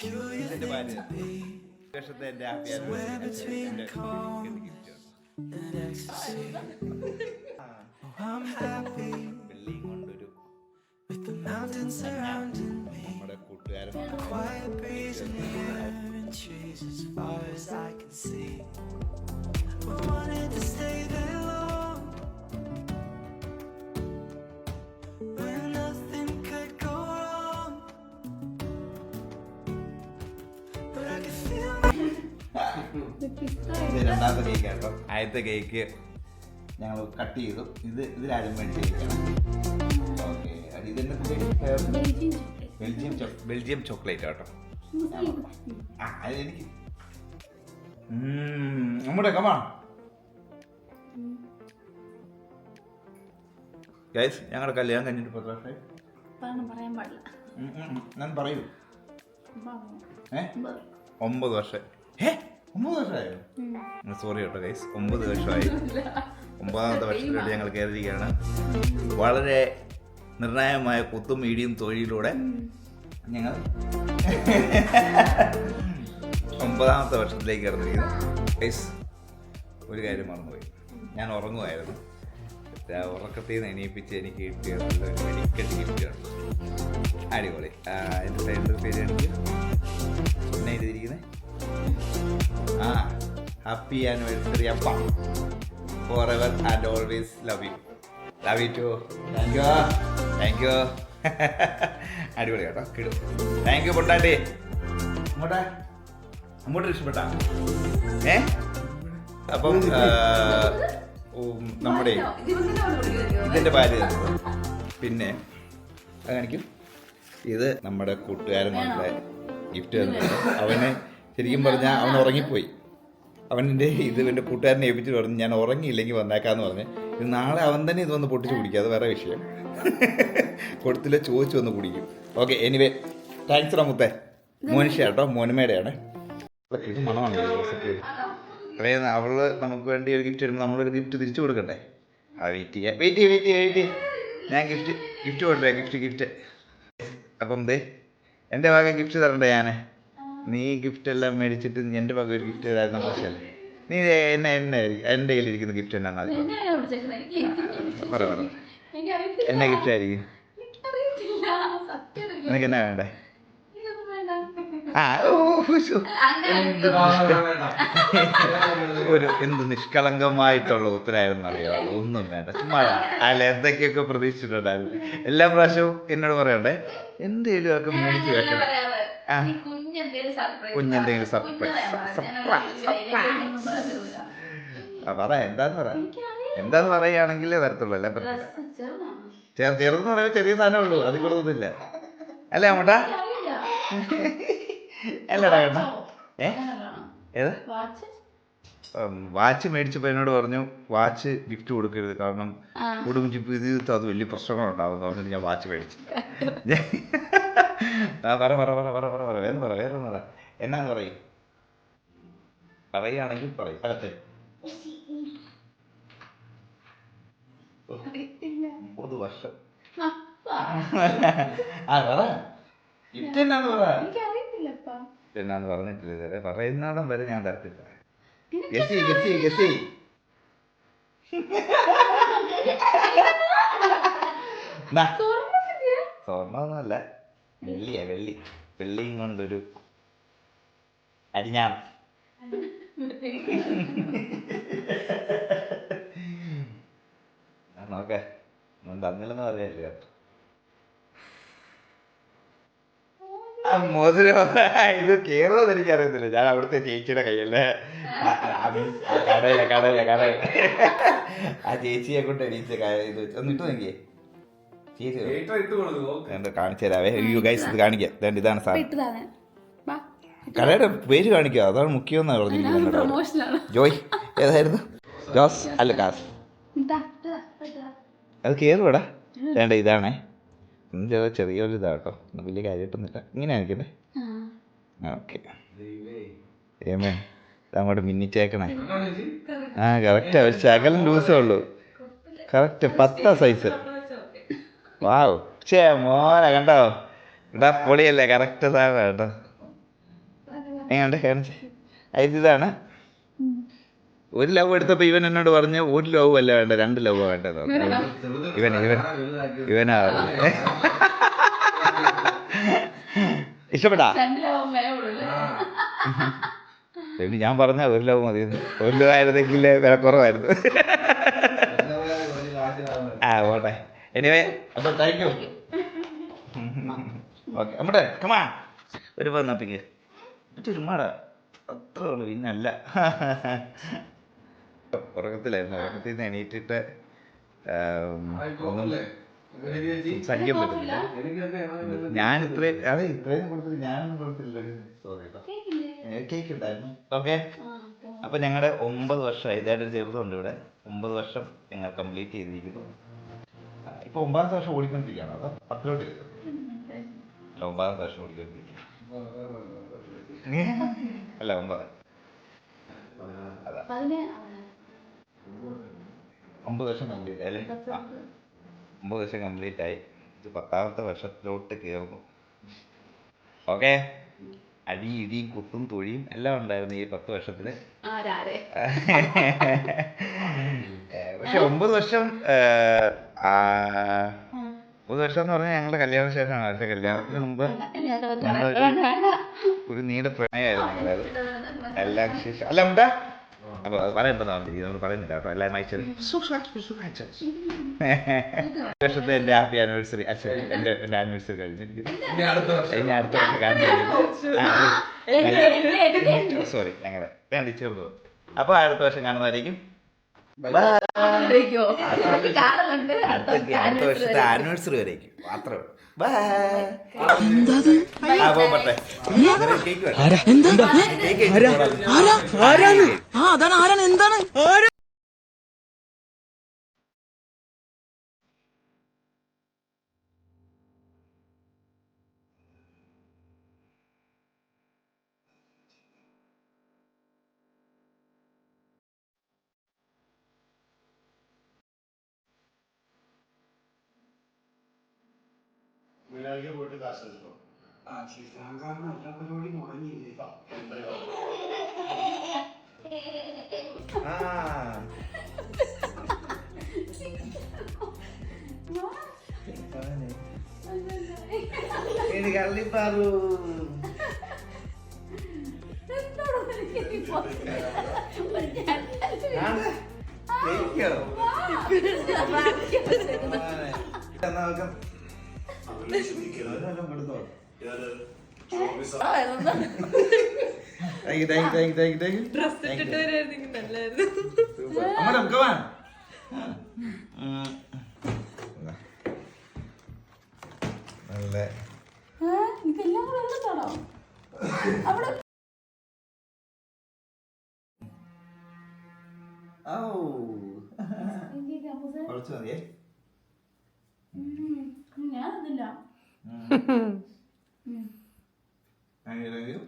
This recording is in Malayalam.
എന്റെ ഭാര്യ വർഷത്തെ എന്റെ ഹാപ്പി വെള്ളിയും കൊണ്ടൊരു. നമ്മുടെ കൂട്ടുകാരൻ. രണ്ടാമത്തെ കേക്ക് കേട്ടോ. ആദ്യത്തെ കേക്ക് ഞങ്ങൾ കട്ട് ചെയ്തു. ഇത് ഇതിലാരും വേണ്ടി ഓക്കെ ഇതിന്റെ ബെൽജിയം ബെൽജിയം ചോക്ലേറ്റ് കേട്ടോ. ആ അത് ഉം, നമ്മുടെ കമാ ഗൈസ് ഞങ്ങളുടെ കല്യാണം കഴിഞ്ഞിട്ട് പത്ത് വർഷമായി പറയാൻ പാടില്ല. ഞാൻ പറയൂ. ഒമ്പത് വർഷം ഏ? ഒമ്പത് വർഷമായോ? സോറി കേട്ടോ ഗൈസ് ഒമ്പത് വർഷമായി. ഒമ്പതാമത്തെ വർഷത്തിലൂടെ ഞങ്ങൾ കയറിയിരിക്കുകയാണ്. വളരെ നിർണായകമായ കുത്തും മീഡിയും തൊഴിലിലൂടെ ഞങ്ങൾ ഒമ്പതാമത്തെ വർഷത്തിലേക്ക് കടന്നിരിക്കുന്നു. ഗൈസ് ഒരു കാര്യം മറന്നുപോയി. ഞാൻ ഉറങ്ങുമായിരുന്നു. ഉറക്കത്തിൽ നിന്ന് എണീപ്പിച്ച് എനിക്ക് കിട്ടിയ നല്ലൊരു മെഡിക്കൽ ഗിഫ്റ്റാണ് അടിപൊളി. എന്റെ സൈഡിൽ പേരാണെങ്കിൽ പിന്നെ എഴുതിയിരിക്കുന്നത് ആ ഹാപ്പി ആനിവേഴ്സറി അപ്പ. For ever and always love you love you too thank you thank you അടിപൊളി കേട്ടോ കിടും. താങ്ക് യു പൊട്ടാട്ടി. അങ്ങോട്ടെ അങ്ങോട്ട് ഇഷ്ടപ്പെട്ട ഏ? അപ്പം നമ്മുടെ ഇതിന്റെ ഭാര്യ പിന്നെ അത് കാണിക്കും. ഇത് നമ്മുടെ കൂട്ടുകാരൻ നമ്മുടെ ഗിഫ്റ്റ് തന്നത് അവന് ശരിക്കും പറഞ്ഞാൽ അവൻ ഉറങ്ങിപ്പോയി. അവന്റെ ഇത് എന്റെ കൂട്ടുകാരനെ ഏൽപ്പിച്ചിട്ട് പറഞ്ഞു ഞാൻ ഉറങ്ങിയില്ലെങ്കിൽ വന്നേക്കാന്ന് പറഞ്ഞ് ഇത് നാളെ അവൻ തന്നെ ഇത് വന്ന് പൊട്ടിച്ച് കുടിക്കുക അത് വേറെ വിഷയം. കൊടുത്തില്ല ചോദിച്ചു വന്ന് കുടിക്കും. ഓക്കെ എനിവേ താങ്ക്സ് റമുത്തേ മോനിഷ കേട്ടോ മോനുമേടെയാണ് ഇത് മണമാണ് അതായത് അവൾ നമുക്ക് വേണ്ടി ഒരു ഗിഫ്റ്റ് വരുമ്പോൾ നമ്മളൊരു ഗിഫ്റ്റ് തിരിച്ചു കൊടുക്കണ്ടേ? ആ വെയിറ്റ് ചെയ്യാം. വെയിറ്റ് ചെയ്യാം വെയിറ്റ് ചെയ്യാം വെയിറ്റ് ചെയ്യാം. ഞാൻ ഗിഫ്റ്റ് ഗിഫ്റ്റ് കൊടുത്തേ ഗിഫ്റ്റ് ഗിഫ്റ്റ് അപ്പം ദേ എന്റെ ഭാഗം ഗിഫ്റ്റ് തരണ്ടേ ഞാൻ നീ ഗിഫ്റ്റ് എല്ലാം മേടിച്ചിട്ട് എന്റെ വക ഒരു ഗിഫ്റ്റ് തരുന്ന മോശമല്ലേ? നീ എന്നെ എന്നെ എന്റെ കയ്യിലിരിക്കുന്ന ഗിഫ്റ്റ് എന്നാണ് എനിക്ക് പറ പറ എന്നെ ഗിഫ്റ്റ് ആയിരിക്കും. നിനക്ക് എന്നാ വേണ്ടേ. ആ ഓ ഒരു എന്ത് നിഷ്കളങ്കമായിട്ടുള്ള ഉത്തരമായിരുന്നു അറിയോ? ഒന്നും വേണ്ട. ചുമ്മാ അല്ല എന്തൊക്കെയൊക്കെ പ്രതീക്ഷിച്ചിട്ടുണ്ടായിരുന്നു. എല്ലാ പ്രാവശ്യവും എന്നോട് പറയണ്ടേ? എന്തേലും ഒക്കെ മേടിച്ച് വെക്കണം. ആ. ഈ സർപ്രൈസ് അപ്പൊ അതാ എന്താന്ന് പറയാ? എന്താന്ന് പറയുകയാണെങ്കിൽ തരത്തുള്ളൂ അല്ല? ചേർ ചെറുതെന്ന് പറയുമ്പോൾ ചെറിയ സാധനമേ ഉള്ളൂ അത് കൊടുക്കുന്നില്ല അല്ലേ അമ്മട്ടാ? അല്ലടാ കേട്ടാ. ഏ? ഏത്? വാച്ച്? മേടിച്ചപ്പോൾ എന്നോട് പറഞ്ഞു വാച്ച് ഗിഫ്റ്റ് കൊടുക്കരുത് കാരണം. കുടുംബ ഇത് അത് വലിയ പ്രശ്നങ്ങളുണ്ടാവും. അതുകൊണ്ട് ഞാൻ വാച്ച് മേടിച്ചു. പറ പറ പറ പറ പറ പറ വേറെ പറ വേറെ പറ. എന്നാ പറയും? പറയുകയാണെങ്കിൽ പറയും അകത്തെ. ഒമ്പത് വർഷം. ആ, പറ. എന്നാന്ന് പറ. എന്നാന്ന് പറഞ്ഞിട്ടില്ല ഇതുവരെ. പറയുന്നിടം വരെ ഞാൻ തരത്തില്ല. ഗസി ഗസി ഗസി? സ്വർണമൊന്നുമല്ല. വെള്ളിയാ വെള്ളി. വെള്ളിയും കൊണ്ടൊരു അരിഞ്ഞാണ് നോക്കേ. തന്നില്ലെന്ന് പറയല്ലേ മോതിരം. ഇത് കേറുന്നത് എനിക്ക് അറിയത്തില്ല ഞാൻ അവിടുത്തെ ചേച്ചിയുടെ കയ്യല്ലേ? കടയില കടയില കടയില. ആ ചേച്ചിയെ കൊണ്ട് എണീച്ച ഇത് ഒന്നിട്ട് ഒന്ന് നോക്കിയേ. കാണിച്ചു തരാവേ. യു ഗൈസ് ഇത്. കാണിക്കാം. ഇതാണ് സാധനം. ഇട്ടതാണ്. വാ. കടയുടെ പേര് കാണിക്കുക അതാണ് മുഖ്യം എന്നാണ് പറഞ്ഞിരിക്കുന്നത്. ജോയ് ഏതായിരുന്നു? ജോസ് അല്ല കാസ്. അത് കയറുവാടാ വേണ്ട ഇതാണേ. ചെറിയ ചെറിയൊരു ഇതാട്ടോ ഒന്നും വലിയ കാര്യമായിട്ടൊന്നുമില്ല. ഇങ്ങനെ ആയിരിക്കണ്ടേ ആ. ഓക്കെ. ഏമേ അങ്ങോട്ട് മിന്നിച്ചേക്കണേ. ആ കറക്റ്റാ ഒരു ശകലം ലൂസേ ഉള്ളൂ. കറക്റ്റ് പത്താ സൈസ് വാവ്. ചേ മോനെ കണ്ടോ? ഇടാ പൊളിയല്ലേ കറക്റ്റ് സാധനം കേട്ടോ. എങ്ങനെയുണ്ട് കാണിച്ച്? ഇതാണ്. ഒരു ലവ് എടുത്തപ്പോൾ ഇവൻ എന്നോട് പറഞ്ഞു ഒരു ലവ് അല്ല വേണ്ട രണ്ട് ലവ് വേണ്ടത് ഇവൻ ഇവൻ ഇവനാ. ഇഷ്ടപ്പെട്ടാ ഞാൻ പറഞ്ഞ ഒരു ലവ് മതി. ഒരു ലവ് ആയിരുന്നെങ്കിൽ വില കുറവായിരുന്നു. ആ പോട്ടെ. എനിവേ താങ്ക് യു ഓക്കെ നമ്മുടെ കമാ ഒരു പന്നപ്പിക്ക് ചുരുമാടാ അത്ര ഉള്ളു പിന്നല്ല. ഉറക്കത്തിലായിരുന്നു ഉറക്കത്തിൽ നിന്ന് എണീറ്റിട്ട് ഒന്നും സംഖ്യ പറ്റുന്നില്ല ഞാൻ ഇത്രയും അതെ ഇത്രയും കൊടുത്തില്ല ഞാനൊന്നും കൊടുത്തില്ല. സോറി കേട്ടോ കേക്കില്ലേ? കേക്ക് ഉണ്ടായിരുന്നു ഓക്കെ അപ്പൊ ഞങ്ങളുടെ ഒമ്പത് വർഷം ഇതായിട്ട് ചെറുതുണ്ട് ഇവിടെ. ഒമ്പത് വർഷം ഞങ്ങൾ കംപ്ലീറ്റ് ചെയ്തിരിക്കുന്നു. ഇപ്പൊ ഒമ്പതാം വർഷം ഓടിക്കൊണ്ടിരിക്കുകയാണ്. അതോ പത്തിലോട്ട് ഒമ്പതാം അല്ല ഒമ്പതാമത്തെ വർഷം ഓടിക്കൊണ്ടിരിക്കുക അല്ല ഒമ്പത്. അതാ. ഒമ്പത് വർഷം കംപ്ലീറ്റ് അല്ലേ? ആ ഒമ്പത് വർഷം കംപ്ലീറ്റ് ആയി. ഇത് പത്താമത്തെ വർഷത്തിലോട്ട് കയറുന്നു. ഓക്കെ? അടി ഇടിയും കുത്തും തൊഴിയും എല്ലാം ഉണ്ടായിരുന്നു ഈ പത്ത് വർഷത്തിൽ ആരാരെ? പക്ഷെ ഒമ്പത് വർഷം ഒമ്പത് വർഷം എന്ന് പറഞ്ഞാൽ ഞങ്ങളുടെ കല്യാണ ശേഷമാണ്. പക്ഷെ കല്യാണത്തിന് മുമ്പ് ഒരു നീണ്ട പ്രണയമായിരുന്നു ഞങ്ങളത് എല്ലാം ശേഷം അല്ല ഉണ്ടാ അപ്പൊ അത് പറയണ്ടെന്നാ നമ്മൾ പറയുന്നില്ല കേട്ടോ. എല്ലാം അയച്ചത് വർഷത്തെ എന്റെ ഹാപ്പി ആനിവേഴ്സറി. അച്ഛൻ എന്റെ എന്റെ ആനിവേഴ്സറി കഴിഞ്ഞിരിക്കുന്നു ഇനി അടുത്ത വർഷം. കാണുന്നതായിരിക്കും സോറി ഞങ്ങളുടെ വേണ്ടി ചേർന്നു അപ്പോൾ അടുത്ത വർഷം കാണുന്നതായിരിക്കും. അടുത്ത അടുത്ത വർഷത്തെ ആനിവേഴ്സറി വരേക്കും. മാത്രമേ ബൈ ആ കേക്ക് ആ ആരാണ് എന്താണ് ആരാ ആ ഇത് കള്ളിപ്പാറു. ജയിക്കോ നല്ല ഇതെല്ലാം കൂടെ എടുത്തോളോ അവിടെ കുറച്ച് മതിയേ ഞാനതില്ല. Thank you thank you